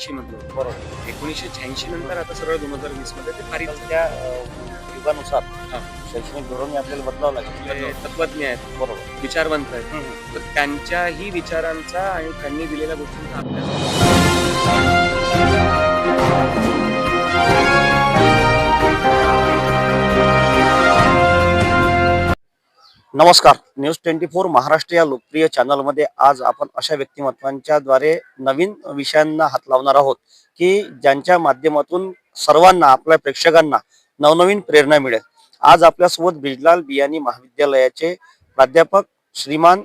शहाऐंशी मधलं बरोबर. एकोणीसशे शहाऐंशी नंतर आता सरळ दोन हजार वीसमध्ये ते तर त्या अ, युगानुसार हा. शैक्षणिक धोरण हे आपल्याला बदलावं लागेल. तत्वज्ञ आहेत. बरोबर. विचारवंत आहेत. तर त्यांच्याही विचारांचा आणि त्यांनी दिलेल्या गोष्टींचा अभ्यास. नमस्कार. न्यूज ट्वेंटी फोर महाराष्ट्र या लोकप्रिय चॅनलमध्ये आज आपण अशा व्यक्तिमत्वांच्या द्वारे नवीन विषयांना हात लावणार आहोत की ज्यांच्या माध्यमातून सर्वांना आपल्या प्रेक्षकांना नवनवीन प्रेरणा मिळेल. आज आपल्यासोबत बिजलाल बियाणी महाविद्यालयाचे प्राध्यापक श्रीमान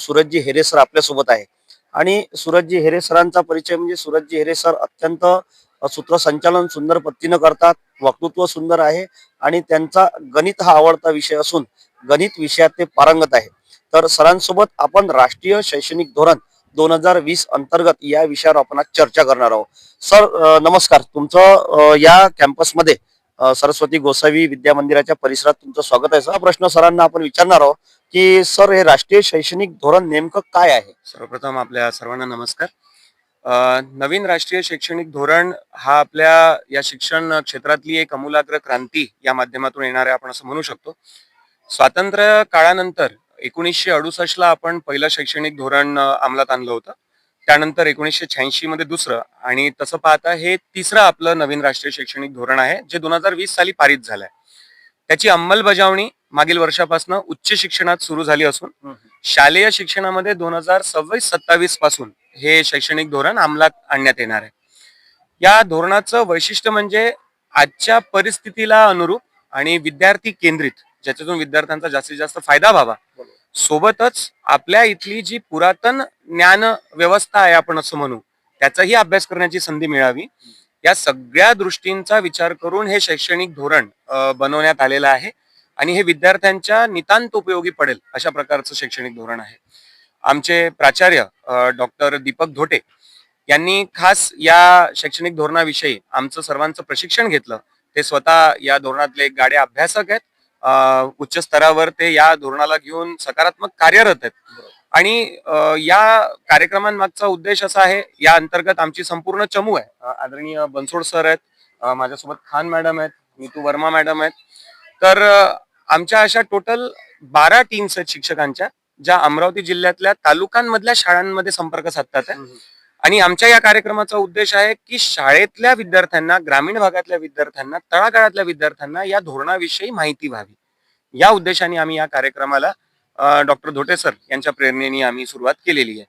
सूरजजी हेरे सर आपल्यासोबत आहे. आणि सूरजजी हेरे सरांचा परिचय म्हणजे सूरजजी हेरे सर अत्यंत सूत्रसंचालन सुंदर पद्धतीनं करतात वक्तृत्व सुंदर आहे आणि त्यांचा गणित हा आवडता विषय असून गणित विषयात ते पारंगत आहे. तर सरांसोबत आपण राष्ट्रीय शैक्षणिक धोरण दोन हजार वीस अंतर्गत या विषयावर आपण आज चर्चा करणार आहोत. सर नमस्कार. तुमचं या कॅम्पसमध्ये सरस्वती गोसावी विद्या मंदिराच्या परिसरात तुमचं स्वागत आहे. सर हा प्रश्न सरांना आपण विचारणार आहोत की सर हे राष्ट्रीय शैक्षणिक धोरण नेमकं काय आहे? सर्वप्रथम आपल्या सर्वांना नमस्कार. नवीन राष्ट्रीय शैक्षणिक धोरण हा आपल्या या शिक्षण क्षेत्रातली एक अमूलाग्र क्रांती या माध्यमातून येणार आहे आपण असं म्हणू शकतो. स्वातंत्र्य काळानंतर एकोणीसशे अडुसष्ट ला आपण पहिलं शैक्षणिक धोरण अंमलात आणलं होतं. त्यानंतर एकोणीसशे शहाऐंशी मध्ये दुसरं आणि तसं पाहता हे तिसरं आपलं नवीन राष्ट्रीय शैक्षणिक धोरण आहे जे दोन हजार वीस साली पारित झालंय. त्याची अंमलबजावणी मागील वर्षापासून उच्च शिक्षणात सुरू झाली असून शालेय शिक्षणामध्ये दोन हजार सव्वीस सत्तावीसपासून हे शैक्षणिक धोरण अंमलात आणण्यात येणार आहे. या धोरणाचं वैशिष्ट्य म्हणजे आजच्या परिस्थितीला अनुरूप आणि विद्यार्थी केंद्रित ज्याच्यातून विद्यार्थ्यांचा जास्तीत जास्त फायदा व्हावा. सोबतच आपल्या इथली जी पुरातन ज्ञान व्यवस्था आहे आपण असं म्हणू त्याचाही अभ्यास करण्याची संधी मिळावी. या सगळ्या दृष्टींचा विचार करून हे शैक्षणिक धोरण बनवण्यात आलेलं आहे आणि हे विद्यार्थ्यांच्या नितांत उपयोगी पडेल अशा प्रकारचं शैक्षणिक धोरण आहे. आमचे प्राचार्य डॉक्टर दीपक धोटे यांनी खास या शैक्षणिक धोरणाविषयी आमचं सर्वांचं प्रशिक्षण घेतलं. ते स्वतः या धोरणातले एक गाडे अभ्यासक आहेत. उच्च स्तरावर ते या धोरणाला घेऊन सकारात्मक कार्यरत आहेत. आणि या कार्यक्रमांमागचा उद्देश असा आहे या अंतर्गत आमची संपूर्ण चमू आहे. आदरणीय बनसोड सर आहेत माझ्यासोबत खान मॅडम आहेत नीतू वर्मा मॅडम आहेत. तर आमच्या अशा टोटल बारा टीम्स आहेत शिक्षकांच्या ज्या अमरावती जिल्ह्यातल्या तालुक्यांमधल्या शाळांमध्ये संपर्क साधतात. आहे आणि आमच्या या कार्यक्रमाचा उद्देश आहे की शाळेतल्या विद्यार्थ्यांना ग्रामीण भागातल्या विद्यार्थ्यांना तळागाळातल्या विद्यार्थ्यांना या धोरणाविषयी माहिती व्हावी. या उद्देशाने आम्ही या कार्यक्रमाला डॉक्टर धोटे सर यांच्या प्रेरणेने आम्ही सुरुवात केलेली आहे.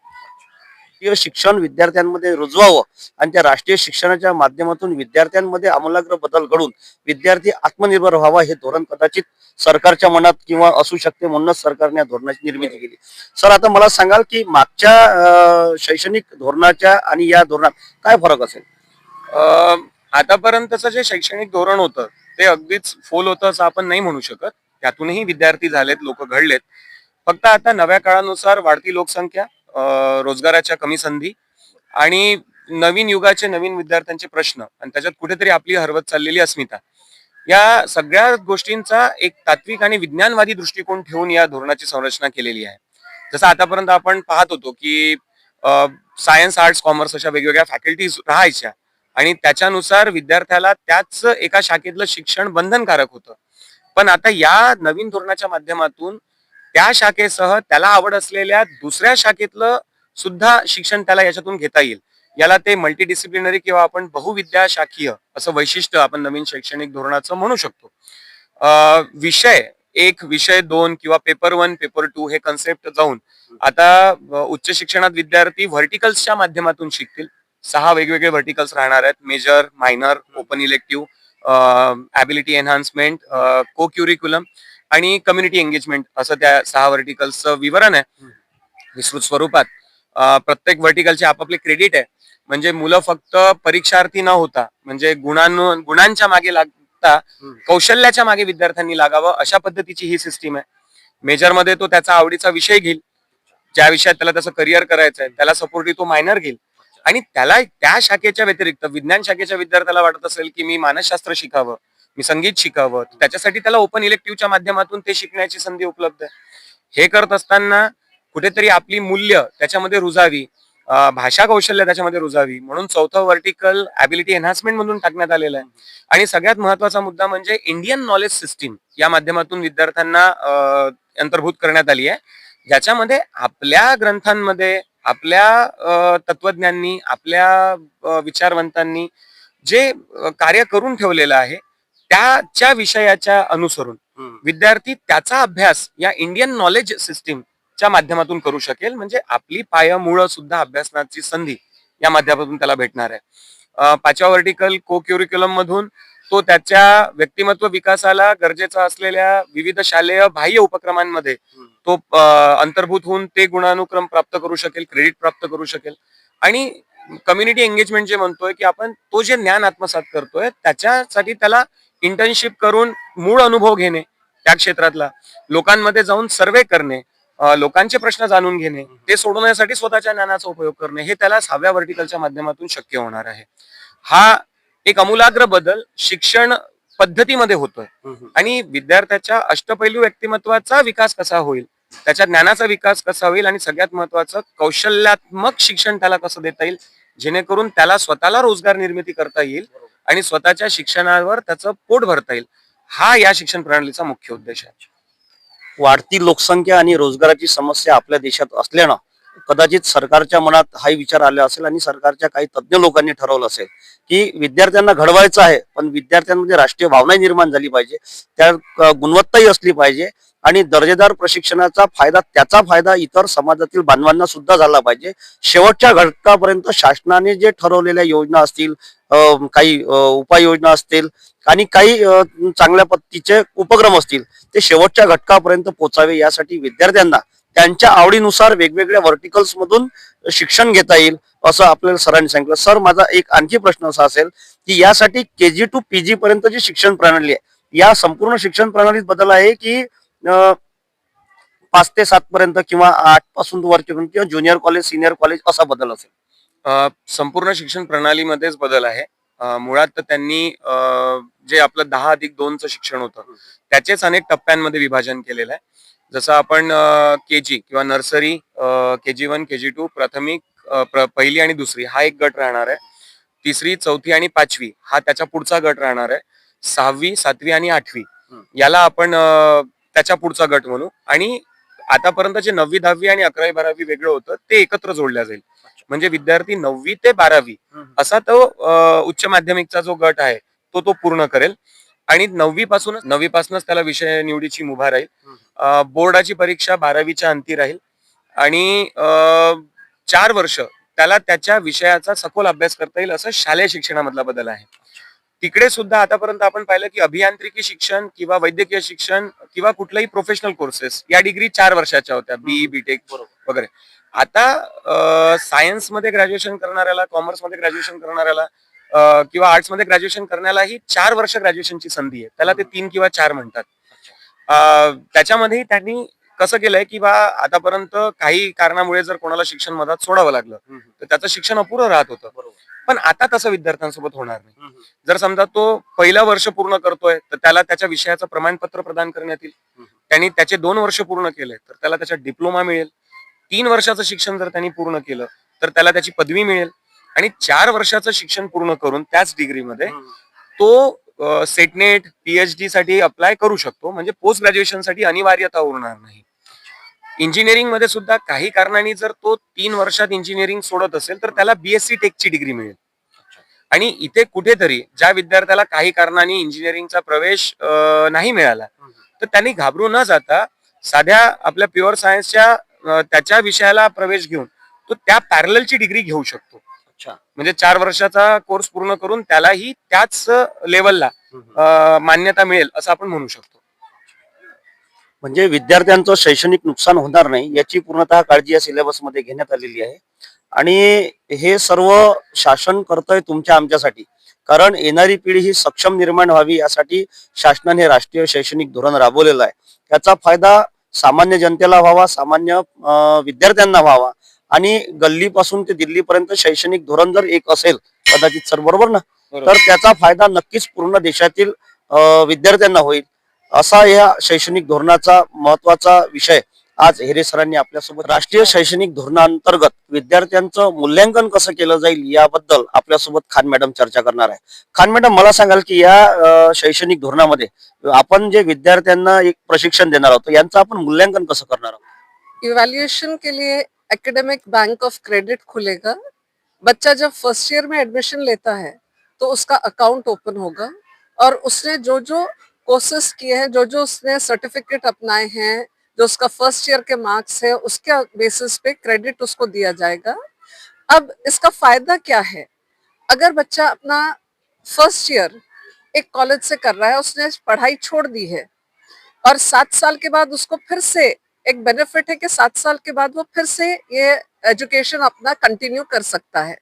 राष्ट्रीय शिक्षण विद्यार्थ्यांमध्ये रुजवावं आणि त्या राष्ट्रीय शिक्षणाच्या माध्यमातून विद्यार्थ्यांमध्ये आमूलाग्र बदल घडून विद्यार्थी आत्मनिर्भर व्हावा हे धोरण कदाचित सरकारच्या मनात किंवा असू शकते म्हणूनच सरकारने या धोरणाची निर्मिती केली. सर आता मला सांगाल की मागच्या शैक्षणिक धोरणाच्या आणि या धोरणात काय फरक असेल? आतापर्यंतचं जे शैक्षणिक धोरण होतं ते अगदीच फोल होतं असं आपण नाही म्हणू शकत. त्यातूनही विद्यार्थी झालेत लोक घडलेत. फक्त आता नव्या काळानुसार वाढती लोकसंख्या रोजगाराच्या कमी संधी आणि नवीन युगाचे नवीन विद्यार्थ्यांचे प्रश्न आणि त्याच्यात कुठेतरी आपली हरवत चाललेली अस्मिता. या सगळ्या गोष्टींचा एक तात्विक आणि विज्ञानवादी दृष्टिकोन ठेवून या धोरणाची संरचना केलेली आहे. जसं आतापर्यंत आपण पाहत होतो की सायन्स आर्ट्स कॉमर्स अशा वेगवेगळ्या फॅकल्टीज राहायच्या आणि त्याच्यानुसार विद्यार्थ्याला त्याच एका शाखेतलं शिक्षण बंधनकारक होतं. पण आता या नवीन धोरणाच्या माध्यमातून त्या शाखेसह त्याला आवड असलेल्या दुसऱ्या शाखेतलं सुद्धा शिक्षण त्याला याच्यातून घेता येईल. याला ते मल्टीडिसिप्लिनरी किंवा आपण बहुविद्या शाखीय असं वैशिष्ट्य आपण नवीन शैक्षणिक धोरणाचं म्हणू शकतो. विषय एक विषय दोन किंवा पेपर वन पेपर टू हे कन्सेप्ट जाऊन आता उच्च शिक्षणात विद्यार्थी व्हर्टिकल्सच्या माध्यमातून शिकतील. सहा वेगवेगळे व्हर्टिकल्स राहणार आहेत. Major minor open elective ability enhancement co curriculum आणि कम्युनिटी एंगेजमेंट असं त्या सहा व्हर्टिकल्सचं विवरण आहे. विस्तृत स्वरूपात. प्रत्येक व्हर्टिकलचे आपापले क्रेडिट आहे. म्हणजे मुलं फक्त परीक्षार्थी न होता म्हणजे गुणां गुणांच्या मागे लागता कौशल्याच्या मागे विद्यार्थ्यांनी लागावं अशा पद्धतीची ही सिस्टीम आहे. मेजरमध्ये तो त्याचा आवडीचा विषय घेईल. ज्या विषयात त्याला त्याचं करिअर करायचं आहे त्याला सपोर्टी तो मायनर घेईल. आणि त्याला त्या शाखेच्या व्यतिरिक्त विज्ञान शाखेच्या विद्यार्थ्याला वाटत असेल की मी मानसशास्त्र शिकावं. मी संगीत शिकावं. त्याच्यासाठी त्याला ओपन इलेक्टिव्हच्या माध्यमातून ते शिकण्याची संधी उपलब्ध आहे. हे करत असताना कुठेतरी आपली मूल्य त्याच्यामध्ये रुजावी भाषा कौशल्य त्याच्यामध्ये रुजावी. म्हणून चौथं व्हर्टिकल ऍबिलिटी एन्हान्समेंट म्हणून टाकण्यात आलेलं आहे. आणि सगळ्यात महत्त्वाचा मुद्दा म्हणजे इंडियन नॉलेज सिस्टीम या माध्यमातून विद्यार्थ्यांना अंतर्भूत करण्यात आली आहे. ज्याच्यामध्ये आपल्या ग्रंथांमध्ये आपल्या तत्वज्ञांनी आपल्या विचारवंतांनी जे कार्य करून ठेवलेलं आहे त्याच्या विषयाच्या अनुसरून विद्यार्थी त्याचा अभ्यास या इंडियन नॉलेज सिस्टीमच्या माध्यमातून करू शकेल. म्हणजे आपली पायामुळं सुद्धा अभ्यासनाची संधी या माध्यमातून त्याला भेटणार आहे. पाचव्या व्हर्टिकल को क्युरिक्युलम मधून तो त्याच्या व्यक्तिमत्व विकासाला गरजेचा असलेल्या विविध शालेय बाह्य उपक्रमांमध्ये तो अंतर्भूत होऊन ते गुणानुक्रम प्राप्त करू शकेल क्रेडिट प्राप्त करू शकेल. आणि कम्युनिटी एंगेजमेंट जे म्हणतोय की आपण तो जे ज्ञान आत्मसात करतोय त्याच्यासाठी त्याला इंटर्नशिप करून मूळ अनुभव घेणे त्या क्षेत्रातला लोकांमध्ये जाऊन सर्वे करणे लोकांचे प्रश्न जाणून घेणे ते सोडवण्यासाठी स्वतःच्या ज्ञानाचा उपयोग करणे हे त्याला सहाव्या वर्टिकलच्या माध्यमातून शक्य होणार आहे. हा एक अमूलाग्र बदल शिक्षण पद्धतीमध्ये होतोय. आणि विद्यार्थ्याच्या अष्टपैलू व्यक्तिमत्वाचा विकास कसा होईल त्याच्या ज्ञानाचा विकास कसा होईल आणि सगळ्यात महत्वाचं कौशल्यात्मक शिक्षण त्याला कसं देता येईल जेणेकरून त्याला स्वतःला रोजगार निर्मिती करता येईल आणि स्वतःच्या शिक्षणावर त्याचं पोट भरता येईल. हा या शिक्षण प्रणालीचा मुख्य उद्देश आहे. वाढती लोकसंख्या आणि रोजगाराची समस्या आपल्या देशात असल्यानं कदाचित सरकारच्या मनात हा विचार आला असेल आणि सरकारच्या काही तज्ज्ञ लोकांनी ठरवलं असेल की विद्यार्थ्यांना घडवायचं आहे पण विद्यार्थ्यांमध्ये राष्ट्रीय भावना निर्माण झाली पाहिजे त्या गुणवत्ताही असली पाहिजे आणि दर्जेदार प्रशिक्षणाचा फायदा त्याचा फायदा इतर समाजातील बांधवांना सुद्धा झाला पाहिजे. शेवटच्या घटकापर्यंत शासनाने जे ठरवलेल्या योजना असतील काही उपाययोजना असतील आणि काही चांगल्या पद्धतीचे उपक्रम असतील ते शेवटच्या घटकापर्यंत पोचावे यासाठी विद्यार्थ्यांना त्यांच्या आवडीनुसार वेगवेगळ्या व्हर्टिकल्स मधून शिक्षण घेता येईल असं आपल्याला सरांनी सांगितलं. सर माझा एक आणखी प्रश्न असा असेल की यासाठी के जी टू पी जी शिक्षण प्रणाली आहे. या संपूर्ण शिक्षण प्रणालीत बदल आहे की पाच ते सात पर्यंत किंवा आठपासून वरपर्यंत किंवा ज्युनियर कॉलेज सिनियर कॉलेज असा बदल असेल. संपूर्ण शिक्षण प्रणालीमध्येच बदल आहे. मुळात त्यांनी जे आपलं दहा अधिक दोनचं शिक्षण होतं त्याचेच अनेक टप्प्यांमध्ये विभाजन केलेलं आहे. जसं आपण के जी किंवा nursery K G one K G two प्राथमिक पहिली आणि दुसरी हा एक गट राहणार आहे. तिसरी चौथी आणि पाचवी हा त्याच्या पुढचा गट राहणार आहे. सहावी सातवी आणि आठवी. याला आपण त्याच्या पुढचा गट म्हणू. आणि आतापर्यंत जे नववी दहावी आणि अकरावी बारावी वेगळं होतं ते एकत्र जोडल्या जाईल. म्हणजे विद्यार्थी नववी ते बारावी असा तो उच्च माध्यमिकचा जो गट आहे तो तो पूर्ण करेल. आणि नववी पासूनच नववी पासूनच त्याला विषय निवडीची मुभा राहील. बोर्डाची परीक्षा बारावीच्या अंती राहील. आणि चार वर्ष त्याला त्याच्या विषयाचा सखोल अभ्यास करता येईल असं शालेय शिक्षणामधला बदल आहे. तिकडे सुद्धा आतापर्यंत आपण पाहिलं की अभियांत्रिकी शिक्षण किंवा वैद्यकीय शिक्षण किंवा कुठलाही प्रोफेशनल कोर्सेस या डिग्री चार वर्षाच्या होत्या बीई बीटेक बरोबर. वगैरे. आता सायन्समध्ये ग्रॅज्युएशन करणाऱ्याला कॉमर्समध्ये ग्रॅज्युएशन करणाऱ्याला किंवा आर्ट्समध्ये ग्रॅज्युएशन करण्यालाही चार वर्ष ग्रॅज्युएशनची संधी आहे. त्याला ते तीन किंवा चार म्हणतात. अ, त्याच्यामध्येही त्यांनी कसं केलंय की बा आतापर्यंत काही कारणामुळे जर कोणाला शिक्षण मधात सोडावं लागलं तर त्याचं शिक्षण अपुरं राहत होतं. पण आता तसं विद्यार्थ्यांसोबत होणार नाही. जर समजा तो पहिलं वर्ष पूर्ण करतोय तर त्याला त्याच्या विषयाचं प्रमाणपत्र प्रदान करण्यात येईल. त्यांनी त्याचे दोन वर्ष पूर्ण केले तर त्याला त्याचा डिप्लोमा मिळेल. तीन वर्षाचं शिक्षण जर त्यांनी पूर्ण केलं तर त्याला त्याची पदवी मिळेल. आणि चार वर्षाचं शिक्षण पूर्ण करून त्याच डिग्रीमध्ये तो सेटनेट पीएचडी साठी अप्लाय करू शकतो. म्हणजे पोस्ट ग्रॅज्युएशनसाठी अनिवार्यता उरणार नाही. इंजिनिअरिंगमध्ये सुद्धा काही कारणाने जर तो तीन वर्षात इंजिनिअरिंग सोडत असेल तर त्याला बीएससी टेकची डिग्री मिळेल. आणि इथे कुठेतरी ज्या विद्यार्थ्याला काही कारणाने इंजिनिअरिंगचा प्रवेश नाही मिळाला तर त्यांनी घाबरू न जाता साध्या आपल्या प्युअर सायन्सच्या त्याच्या विषयाला प्रवेश घेऊन तो त्या पॅरलची डिग्री घेऊ शकतो. अच्छा. म्हणजे चार वर्षाचा कोर्स पूर्ण करून त्यालाही त्याच लेवलला मान्यता मिळेल असं आपण म्हणू शकतो. म्हणजे विद्यार्थ्यांचं शैक्षणिक नुकसान होणार नाही याची पूर्णतः काळजी या सिलेबसमध्ये घेण्यात आलेली आहे. आणि हे सर्व शासन करतंय तुमच्या आमच्यासाठी कारण येणारी पिढी ही सक्षम निर्माण व्हावी यासाठी शासनाने राष्ट्रीय शैक्षणिक धोरण राबवलेलं आहे. त्याचा फायदा सामान्य जनतेला व्हावा सामान्य विद्यार्थ्यांना व्हावा आणि गल्लीपासून ते दिल्लीपर्यंत शैक्षणिक धोरण जर एक असेल कदाचित सर बरोबर ना? तर त्याचा फायदा नक्कीच पूर्ण देशातील विद्यार्थ्यांना होईल. असा या शैक्षणिक धोरणाचा महत्त्वाचा विषय आज हेरे सरांनी आपल्यासोबत राष्ट्रीय शैक्षणिक धोरणांतर्गत विद्यार्थ्यांचं मूल्यांकन कसं केलं जाईल याबद्दल आपल्यासोबत खान मॅडम चर्चा करणार आहे. खान मॅडम मला सांगाल की या शैक्षणिक धोरणामध्ये आपण जे विद्यार्थ्यांना एक प्रशिक्षण देणार आहोत यांचं आपण मूल्यांकन कसं करणार आहोत? इवैल्यूएशन के लिए एकेडमिक बैंक ऑफ़ क्रेडिट खुलेगा। बच्चा जब फ़र्स्ट ईयर में एडमिशन लेता है तो उसका अकाउंट ओपन होगा और उसने जो जो कोर्सेज किए हैं, जो जो उसने सर्टिफिकेट अपनाए हैं, जो उसका फ़र्स्ट ईयर के मार्क्स है, उसके बेसिस पे क्रेडिट उसको दिया जाएगा। अब इसका फ़ायदा क्या है? अगर बच्चा अपना फ़र्स्ट ईयर एक कॉलेज से कर रहा है, उसने पढ़ाई छोड़ दी है और सात साल के बाद उसको फिर से एक बेनिफिट है कि सात साल के बाद वो फिर से ये एजुकेशन अपना कंटिन्यू कर सकता है।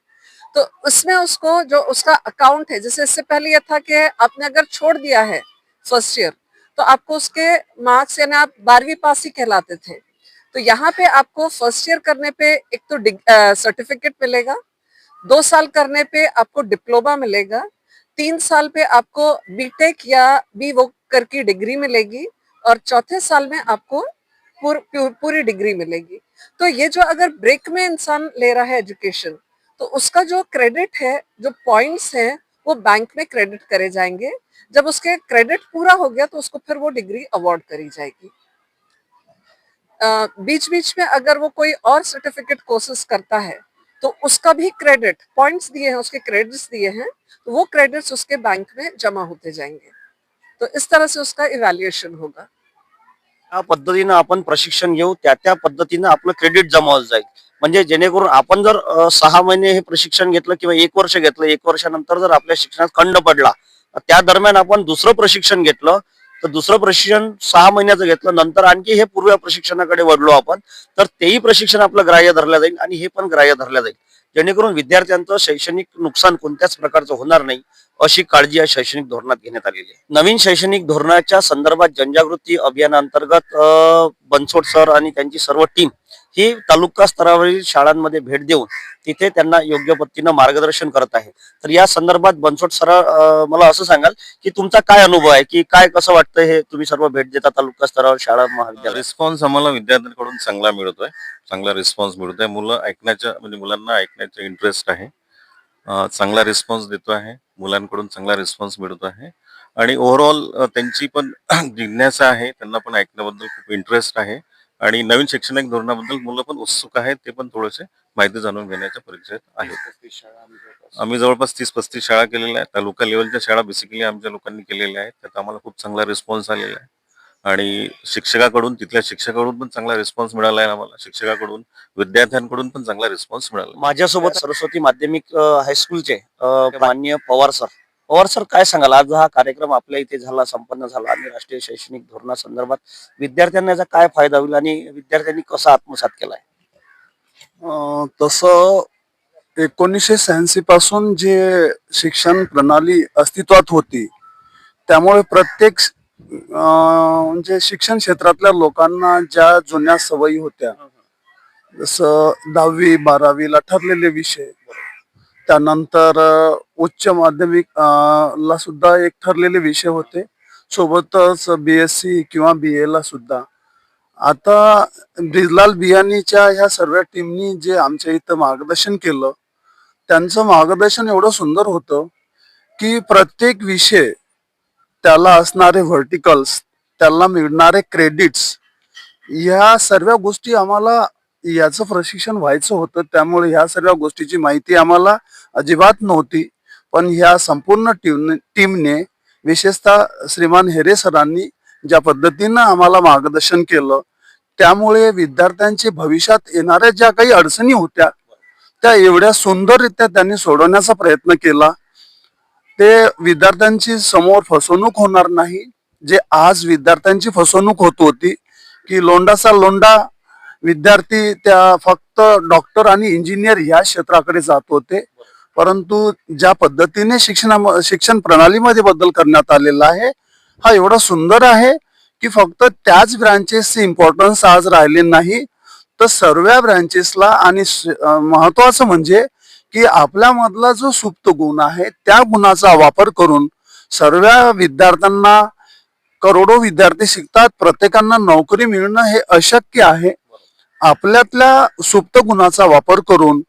तो उसमें उसको जो उसका अकाउंट है, जैसे इससे पहले ये था कि आपने अगर छोड़ दिया है फ़र्स्ट ईयर तो आपको उसके मार्क्स यानी आप बारहवीं पास ही कहलाते थे। तो यहाँ पे आपको फ़र्स्ट ईयर करने पे एक तो सर्टिफिकेट मिलेगा, दो साल करने पे आपको डिप्लोमा मिलेगा, तीन साल पे आपको बीटेक या बी वो करके डिग्री मिलेगी, और चौथे साल में आपको पूर, पूर, पूरी डिग्री मिलेगी। तो ये जो अगर ब्रेक में इंसान ले रहा है एजुकेशन तो उसका जो क्रेडिट है जो पॉइंट्स हैं वो बैंक में क्रेडिट करे जाएँगे। जब उसके क्रेडिट पूरा हो गया तो उसको फिर वो डिग्री अवार्ड करी जाएगी। बीच बीच में अगर वो कोई और सर्टिफिकेट कोर्सेज करता है तो उसका भी क्रेडिट पॉइंट्स दिए हैं उसके क्रेडिट्स दिए हैं तो वो क्रेडिट्स उसके बैंक में जमा होते जाएँगे। तो इस तरह से उसका इवेल्युएशन होगा। त्या पद्धतीनं आपण प्रशिक्षण घेऊ त्या त्या पद्धतीनं आपलं क्रेडिट जमा जाईल. म्हणजे जेणेकरून आपण जर सहा महिने हे प्रशिक्षण घेतलं किंवा एक वर्ष घेतलं एक वर्षानंतर जर आपल्या शिक्षणात खंड पडला त्या दरम्यान आपण दुसरं प्रशिक्षण घेतलं तर दुसरं प्रशिक्षण सहा महिन्याचं घेतलं नंतर आणखी हे पूर्व प्रशिक्षणाकडे वळलो आपण तर तेही प्रशिक्षण आपलं ग्राह्य धरलं जाईल आणि हे पण ग्राह्य धरलं जाईल. जेणेकरून विद्यार्थ्यांचं शैक्षणिक नुकसान कोणत्याच प्रकारचं होणार नाही अशी काळजी या शैक्षणिक धोरणात घेण्यात आलेली आहे. नवीन शैक्षणिक धोरणाच्या संदर्भात जनजागृती अभियानांतर्गत बनसोड सर आणि त्यांची सर्व टीम ही तालुका स्तरावरील शाळांमध्ये भेट देऊन तिथे त्यांना योग्य पद्धतीनं मार्गदर्शन करत आहे. तर या संदर्भात बनसोड सर मला असं सांगाल की तुमचा काय अनुभव आहे? की काय कसं वाटतं हे तुम्ही सर्व भेट देता तालुका स्तरावर शाळा महाविद्यालय रिस्पॉन्स आम्हाला विद्यार्थ्यांकडून चांगला मिळतोय. चांगला रिस्पॉन्स मिळतोय. मुलं ऐकण्याच्या म्हणजे मुलांना ऐकण्याचा इंटरेस्ट आहे. चांगला रिस्पॉन्स देतो आहे. मुलांकडून चांगला रिस्पॉन्स मिळतो आहे. आणि ओव्हरऑल त्यांची पण जिज्ञासा आहे. त्यांना पण ऐकण्याबद्दल खूप इंटरेस्ट आहे. आणि नवीन शैक्षणिक धोरणाबद्दल मुलं पण उत्सुक आहेत ते पण थोडेसे माहिती जाणून घेण्याच्या परीक्षेत आहेत. आम्ही जवळपास तीस पस्तीस शाळा केलेल्या आहेत. तालुका लेवलच्या शाळा बेसिकली आमच्या लोकांनी केलेल्या आहेत. त्यात आम्हाला खूप चांगला रिस्पॉन्स आलेला आहे. आणि शिक्षकाकडून तिथल्या शिक्षकाकडून पण चांगला रिस्पॉन्स मिळाला आहे आम्हाला. शिक्षकाकडून विद्यार्थ्यांकडून पण चांगला रिस्पॉन्स मिळाला. माझ्यासोबत सरस्वती माध्यमिक हायस्कूलचे अं, माननीय पवार सर. पवार सर काय सांगाल? आज हा कार्यक्रम आपल्या इथे झाला संपन्न झाला आणि राष्ट्रीय शैक्षणिक धोरणासंदर्भात विद्यार्थ्यांना याचा काय फायदा होईल आणि विद्यार्थ्यांनी कसा आत्मसात केलाय? तसं एकोणीसशे शहाऐंशी पासून जे शिक्षण प्रणाली अस्तित्वात होती त्यामुळे प्रत्येक म्हणजे शिक्षण क्षेत्रातल्या लोकांना ज्या जुन्या सवयी होत्या जसं दहावी बारावीला ठरलेले विषय त्यानंतर उच्च माध्यमिक ला सुद्धा एक ठरलेले विषय होते. सोबतच बी एस सी किंवा बी ए ला सुद्धा. आता ब्रिजलाल बियानीच्या ह्या सर्व टीमनी जे आमच्या इथं मार्गदर्शन केलं त्यांचं मार्गदर्शन एवढं सुंदर होतं की प्रत्येक विषय त्याला असणारे व्हर्टिकल्स त्याला मिळणारे क्रेडिट्स ह्या सर्व गोष्टी आम्हाला याचं प्रशिक्षण व्हायचं होतं त्यामुळे ह्या सर्व गोष्टीची माहिती आम्हाला अजिबात नव्हती. पण ह्या संपूर्ण टीम टीमने विशेषतः श्रीमान हेरे सरांनी ज्या पद्धतीनं आम्हाला मार्गदर्शन केलं त्यामुळे विद्यार्थ्यांचे भविष्यात येणाऱ्या ज्या काही अडचणी होत्या त्या एवढ्या सुंदररित्या त्यांनी सोडवण्याचा प्रयत्न केला. ते विद्यार्थ्यांची समोर फसवणूक होणार नाही. जे आज विद्यार्थ्यांची फसवणूक होत होती की लोंडाचा लोंडा विद्यार्थी त्या फक्त डॉक्टर आणि इंजिनियर या क्षेत्राकडे जात होते. परंतु ज्या पद्धतीने शिक्षणा शिक्षण प्रणालीमध्ये बदल करण्यात आलेला आहे हा एवढा सुंदर आहे की फक्त त्याच ब्रँचेसची इम्पॉर्टन्स आज राहिले नाही. तर सर्व ब्रँचेसला आणि महत्वाचं म्हणजे की आपल्यामधला जो सुप्त गुण आहे त्या गुणाचा वापर करून सर्व विद्यार्थ्यांना करोडो विद्यार्थी शिकतात. प्रत्येकांना नोकरी मिळणं हे अशक्य आहे. आपल्यातल्या सुप्त गुणाचा वापर करून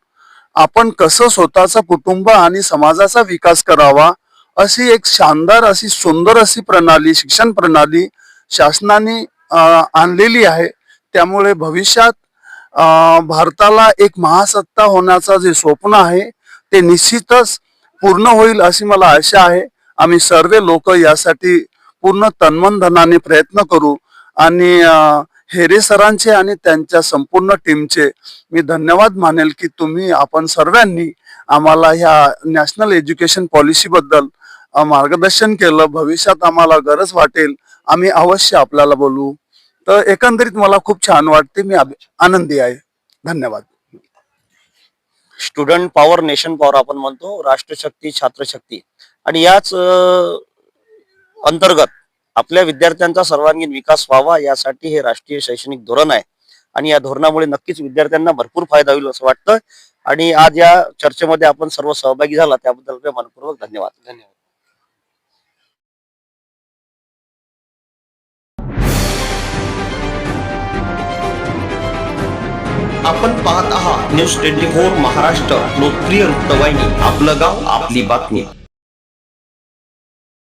आपण कसं स्वतःचा कुटुंब आणि समाजाचा विकास करावा अशी एक शानदार अशी सुंदर अशी प्रणाली शिक्षण प्रणाली शासनाने आणलेली आहे. त्यामुळे भविष्यात भारताला एक महासत्ता होण्याचा जे स्वप्न आहे ते निश्चितच पूर्ण होईल अशी मला आशा आहे. आम्ही सर्व लोक यासाठी पूर्ण तन्मन धनाने प्रयत्न करू आणि हेरे सरांचे आणि त्यांच्या संपूर्ण टीमचे मी धन्यवाद मानेल की तुम्ही आपण सर्वांनी आम्हाला ह्या नॅशनल एज्युकेशन पॉलिसी बद्दल मार्गदर्शन केलं. भविष्यात आम्हाला गरज वाटेल. आम्ही अवश्य आपल्याला बोलू. तर एकंदरीत मला खूप छान वाटते. मी आनंदी आहे. धन्यवाद. स्टुडंट पॉवर नेशन पॉवर आपण म्हणतो. राष्ट्रशक्ती छात्रशक्ती. आणि याच अंतर्गत आपल्या विद्यार्थ्यांचा सर्वांगीण विकास व्हावा यासाठी हे राष्ट्रीय शैक्षणिक धोरण आहे. आणि या धोरणामुळे नक्कीच विद्यार्थ्यांना भरपूर फायदा होईल असं वाटतं. आणि आज या चर्चेमध्ये आपण सर्व सहभागी झाला त्याबद्दल मनपूर्वक धन्यवाद. धन्यवाद. आपण पाहत आहात न्यूज ट्वेंटी फोर महाराष्ट्र लोकप्रिय वृत्तवाहिनी आपलं गाव आपली बातमी.